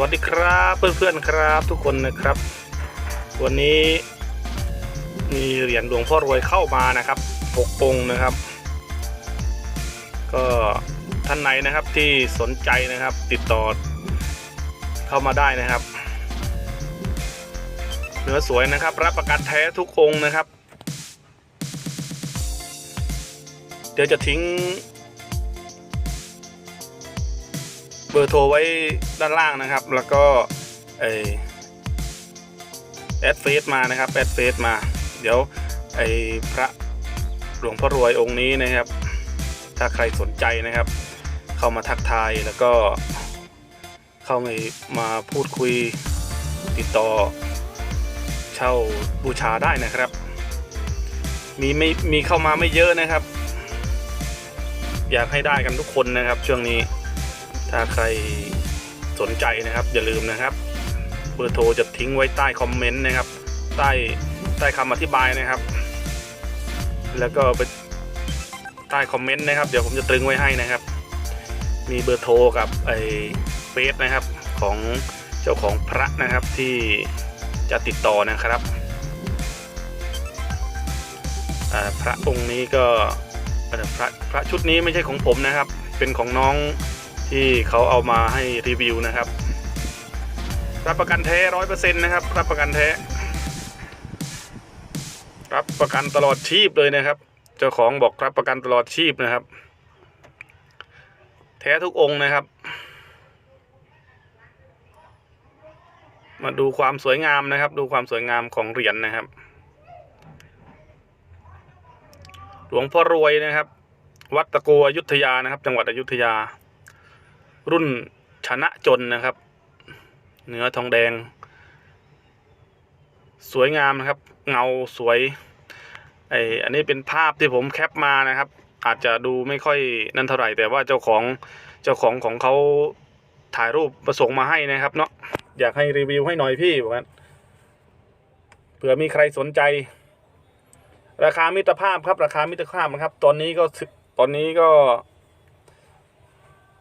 วัสดีครับเพื่อนๆครับทุกคนนะครับ วันนี้มีเหรียญหลวงพ่อรวยเข้ามานะครับหกองค์นะครับ ก็ท่านไหนนะครับที่สนใจนะครับติดต่อเข้ามาได้นะครับเนื้อสวยนะครับ รับประกันแท้ทุกองค์นะครับ เดี๋ยวจะทิ้ง บอร์โทรไว้ด้านล่างนะครับ แล้วก็ไอแอดเฟซมานะครับแอดเฟซมา เดี๋ยวไอพระหลวงพ่อรวยองค์นี้นะครับ ถ้าใครสนใจนะครับ เข้ามาทักทายแล้วก็เข้ามามาพูดคุยติดต่อ เช่าบูชาได้นะครับ มีไม่มีเข้ามาไม่เยอะนะครับ อยากให้ได้กันทุกคนนะครับช่วงนี้ ถ้าใครสนใจนะครับ อย่าลืมนะครับ เบอร์โทรจะทิ้งไว้ใต้คอมเมนต์นะครับ ใต้ใต้คำอธิบายนะครับ แล้วก็ไปใต้คอมเมนต์นะครับ เดี๋ยวผมจะตรึงไว้ให้นะครับ มีเบอร์โทรกับไอ้เฟซนะครับของเจ้าของพระนะครับที่จะติดต่อนะครับอ่าพระองค์นี้ก็พระพระชุดนี้ไม่ใช่ของผมนะครับ เป็นของน้อง ที่เขาเอามาให้รีวิวนะครับ รับประกันแท้ร้อยเปอร์เซ็นต์นะครับ รับประกันแท้ รับประกันตลอดชีพเลยนะครับ เจ้าของบอกรับประกันตลอดชีพนะครับ แท้ทุกองค์นะครับ มาดูความสวยงามนะครับ ดูความสวยงามของเหรียญนะครับ หลวงพ่อรวยนะครับ วัดตะโกอยุธยานะครับ จังหวัดอยุธยา รุ่นชนะจนนะครับ เนื้อทองแดง สวยงามนะครับ เงาสวยไออันนี้เป็นภาพที่ผมแคปมานะครับ อาจจะดูไม่ค่อยนั่นเท่าไหร่แต่ว่าเจ้าของเจ้าของของเขาถ่ายรูปประสงค์มาให้นะครับเนาะอยากให้รีวิวให้หน่อยพี่บอกงั้นเผื่อมีใครสนใจ ราคามิตรภาพครับ ราคามิตรภาพนะครับ ตอนนี้ก็ตอนนี้ก็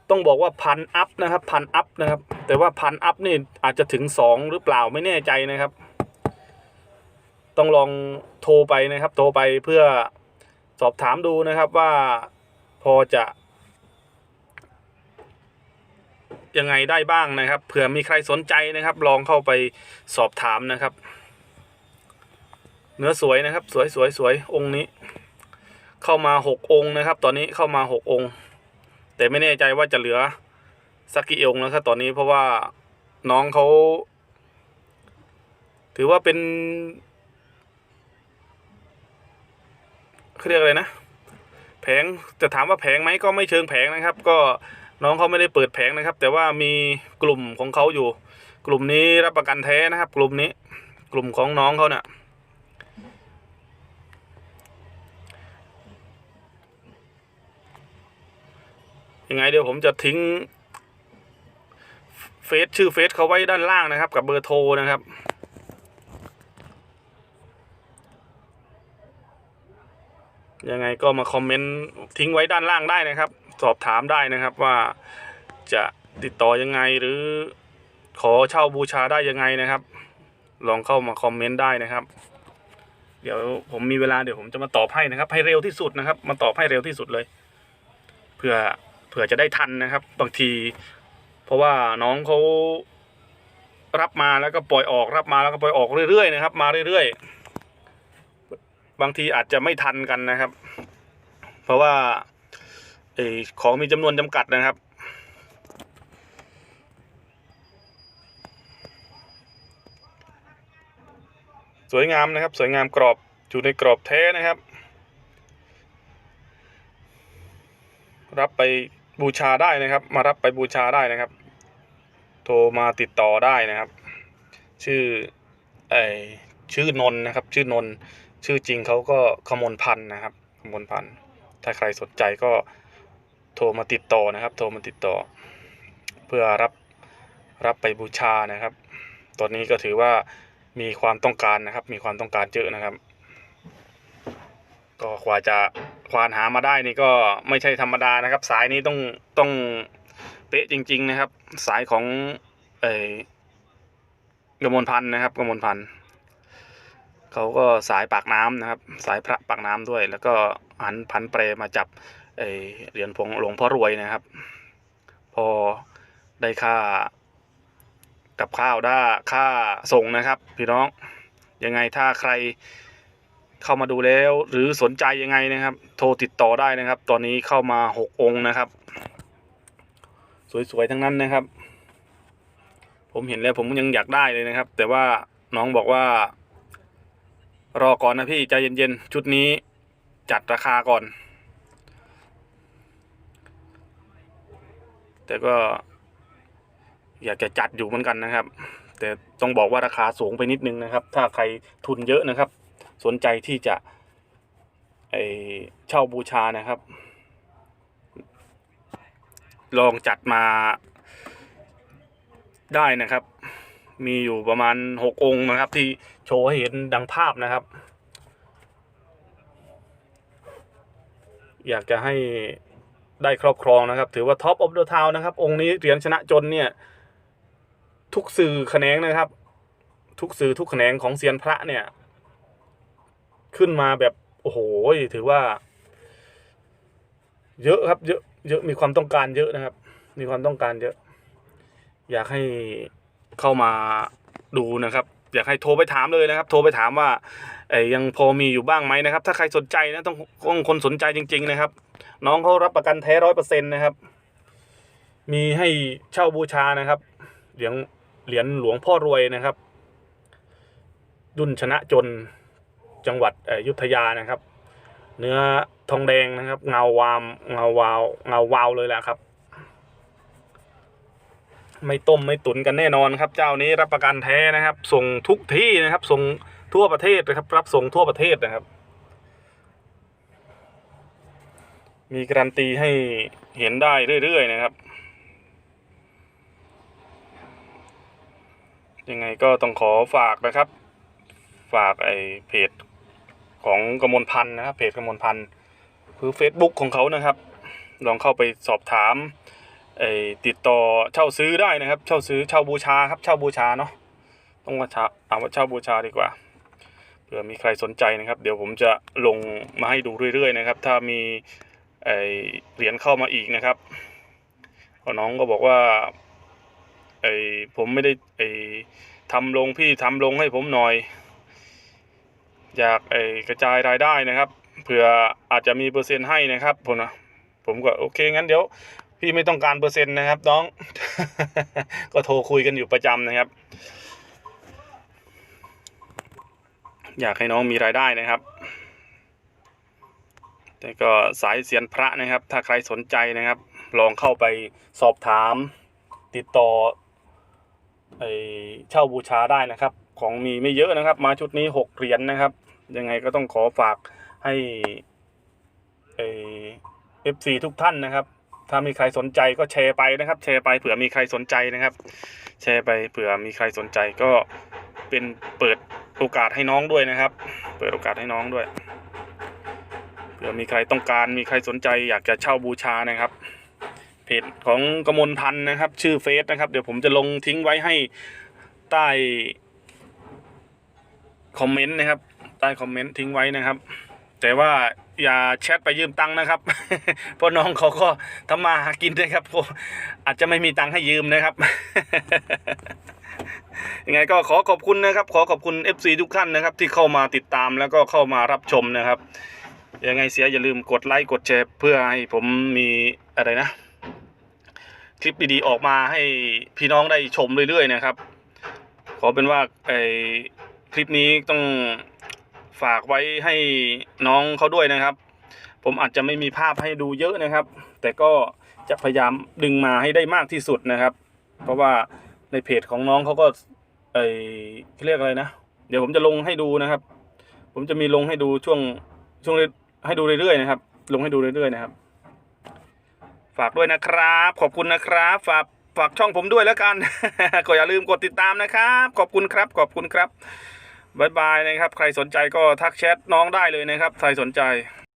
ต้องบอกว่าพันอัพนะครับพันอัพนะครับ แต่ว่าพันอัพนี่อาจจะถึงสองหรือเปล่าไม่แน่ใจนะครับ ต้องลองโทรไปนะครับ โทรไปเพื่อสอบถามดูนะครับว่าพอจะ ยังไงได้บ้างนะครับเผื่อมีใครสนใจนะครับ ลองเข้าไปสอบถามนะครับ เนื้อสวยนะครับ สวยสวยสวยองค์นี้ เข้ามาหกองค์นะครับ ตอนนี้เข้ามาหกองค์ แต่ไม่แน่ใจว่าจะเหลือสักกี่องค์นะครับตอนนี้เพราะว่าน้องเขา ถือว่าเป็นเขาเรียกอะไรนะ แผงจะถามว่าแผงไหมก็ไม่เชิงแผงนะครับ ก็น้องเขาไม่ได้เปิดแผงนะครับ แต่ว่ามีกลุ่มของเขาอยู่ กลุ่มนี้รับประกันแท้นะครับ กลุ่มนี้ กลุ่มของน้องเขาเนี่ย ยังไงเดี๋ยวผมจะทิ้งเฟซชื่อเฟซเขาไว้ด้านล่างนะครับ กับเบอร์โทรนะครับ ยังไงก็มาคอมเมนต์ทิ้งไว้ด้านล่างได้นะครับ สอบถามได้นะครับว่าจะติดต่อยังไงหรือขอเช่าบูชาได้ยังไงนะครับ ลองเข้ามาคอมเมนต์ได้นะครับ เดี๋ยวผมมีเวลาเดี๋ยวผมจะมาตอบให้นะครับ ให้เร็วที่สุดนะครับ มาตอบให้เร็วที่สุดเลย เพื่อ ผื่อจะได้ทันนะครับ บางที เพราะว่าน้องเขารับมาแล้วก็ปล่อยออกรับมาแล้วก็ปล่อยออกเรื่อยๆนะครับ มาเรื่อยๆ บางทีอาจจะไม่ทันกันนะครับ เพราะว่าอของมีจำนวนจำกัดนะครับ สวยงามนะครับ สวยงามกรอบอยู่ในกรอบแท้นะครับ รับไป บูชาได้นะครับ มารับไปบูชาได้นะครับ โทรมาติดต่อได้นะครับ ชื่อไอชื่อนนนะครับ ชื่อนนชื่อจริงเขาก็ขมลพันธ์นะครับขมลพันธ์ถ้าใครสนใจก็โทรมาติดต่อนะครับ โทรมาติดต่อ เพื่อรับรับไปบูชานะครับ ตอนนี้ก็ถือว่ามีความต้องการนะครับ มีความต้องการเยอะนะครับ ก็กว่าจะควานหามาได้นี่ก็ไม่ใช่ธรรมดานะครับ สายนี้ต้องต้องเป๊ะจริง ๆ นะครับ สายของไอไอ้กมลพันธ์นะครับกระมวลพันธ์เขาก็สายปากน้ำนะครับ สายพระปากน้ำด้วย แล้วก็หันพันเปรมาจับไอ้เหรียญพงหลวงพ่อรวยนะครับ พอได้ค่ากับข้าวได้ค่าส่งนะครับ พี่น้องยังไงถ้าใคร เข้ามาดูแล้ว หรือสนใจยังไงนะครับ โทรติดต่อได้นะครับ ตอนนี้เข้ามาหกองค์นะครับ สวยๆทั้งนั้นนะครับ ผมเห็นแล้วผมยังอยากได้เลยนะครับ แต่ว่าน้องบอกว่า รอก่อนนะพี่ใจเย็นๆชุดนี้จัดราคาก่อน แต่ก็ อยากจะจัดอยู่เหมือนกันนะครับ แต่ต้องบอกว่าราคาสูงไปนิดนึงนะครับ ถ้าใครทุนเยอะนะครับ สนใจที่จะเช่าบูชานะครับ ลองจัดมาได้นะครับ มีอยู่ประมาณหกองค์นะครับ ที่โชว์ให้เห็นดังภาพนะครับ อยากจะให้ได้ครอบครองนะครับ ถือว่าท็อปออฟเดอะทาวนะครับ องค์นี้เหรียญชนะจนเนี่ย ทุกสื่อแขนงนะครับ ทุกสื่อทุกแขนงของเซียนพระเนี่ย ขึ้นมาแบบโอ้โหถือว่า เยอะครับ เยอะ เยอะมีความต้องการเยอะนะครับ มีความต้องการเยอะ อยากให้เข้ามาดูนะครับ อยากให้โทรไปถามเลยนะครับ โทรไปถามว่าเอ้ยังพอมีอยู่บ้างไหมนะครับ ถ้าใครสนใจนะต้องต้องคนสนใจจริง ๆ นะครับ น้องเขารับประกันแท้ร้อยเปอร์เซ็นต์นะครับ มีให้เช่าบูชานะครับเหรียญเหรียญหลวงพ่อรวยนะครับรุ่นชนะจน จังหวัดอยุธยานะครับ เนื้อทองแดงนะครับ เงาวามเงาวาวเงาวาวเลยแหละครับ ไม่ต้มไม่ตุนกันแน่นอนครับ เจ้านี้รับประกันแท้นะครับ ส่งทุกที่นะครับ ส่งทั่วประเทศนะครับ รับส่งทั่วประเทศนะครับ มีการันตีให้เห็นได้เรื่อยๆนะครับยังไงก็ต้องขอฝากนะครับ ฝากไอเพจ ของกมลพันธ์นะครับเพจกมลพันธ์คือ Facebook ของเขานะครับ ลองเข้าไปสอบถามติดต่อเช่าซื้อได้นะครับ เช่าซื้อเช่าบูชาครับเช่าบูชาเนาะต้องว่าเช่าเอาว่าเช่าบูชาดีกว่าเผื่อมีใครสนใจนะครับ เดี๋ยวผมจะลงมาให้ดูเรื่อยๆนะครับ ถ้ามีเหรียญเข้ามาอีกนะครับน้องก็บอกว่าไอผมไม่ได้ไอทำลงพี่ทำลงให้ผมหน่อย อยากไอกระจายรายได้นะครับเผื่ออาจจะมีเปอร์เซ็นต์ให้นะครับผมนะผมก็โอเคงั้นเดี๋ยว พี่ไม่ต้องการเปอร์เซ็นต์นะครับน้อง ก็โทรคุยกันอยู่ประจำนะครับ อยากให้น้องมีรายได้นะครับ แต่ก็สายเสียนพระนะครับ ถ้าใครสนใจนะครับ ลองเข้าไปสอบถาม ติดต่อไอเช่าบูชาได้นะครับ ของมีไม่เยอะนะครับ มาชุดนี้หกเหรียญนะครับ ยังไงก็ต้องขอฝากให้เอฟซีทุกท่านนะครับ ถ้ามีใครสนใจก็แชร์ไปนะครับ แชร์ไปเผื่อมีใครสนใจนะครับ แชร์ไปเผื่อมีใครสนใจก็เป็นเปิดโอกาสให้น้องด้วยนะครับ เปิดโอกาสให้น้องด้วยเผื่อมีใครต้องการมีใครสนใจอยากจะเช่าบูชานะครับเพจของกมลพันธ์นะครับ ชื่อเฟซนะครับ เดี๋ยวผมจะลงทิ้งไว้ให้ใต้คอมเมนต์นะครับ ต้คอมเมนต์ทิ้งไว้นะครับ แต่ว่าอย่าแชทไปยืมตังค์นะครับ เพราะน้องเขาก็ทำมาหากินนะครับผมอาจจะไม่มีตังค์ให้ยืมนะครับยังไงก็ขอขอบคุณนะครับ ขอขอบคุณ FC ทุกท่านนะครับ ที่เข้ามาติดตามแล้วก็เข้ามารับชมนะครับ ยังไงเสียอย่าลืมกดไลค์กดแชร์เพื่อให้ผมมีอะไรนะ คลิปดีๆออกมาให้พี่น้องได้ชมเรื่อยๆนะครับ ขอเป็นว่าไอคลิปนี้ต้อง ฝากไว้ให้น้องเขาด้วยนะครับ ผมอาจจะไม่มีภาพให้ดูเยอะนะครับ แต่ก็จะพยายามดึงมาให้ได้มากที่สุดนะครับ เพราะว่าในเพจของน้องเขาก็ไอเขาเรียกอะไรนะ เดี๋ยวผมจะลงให้ดูนะครับ ผมจะมีลงให้ดูช่วงช่วงให้ดูเรื่อยๆนะครับ ลงให้ดูเรื่อยๆนะครับ ฝากด้วยนะครับ ขอบคุณนะครับ ฝากฝากช่องผมด้วยแล้วกัน ก็อย่าลืมกดติดตามนะครับ ขอบคุณครับ ขอบคุณครับ บายบายนะครับ ใครสนใจก็ทักแชทน้องได้เลยนะครับ ใครสนใจ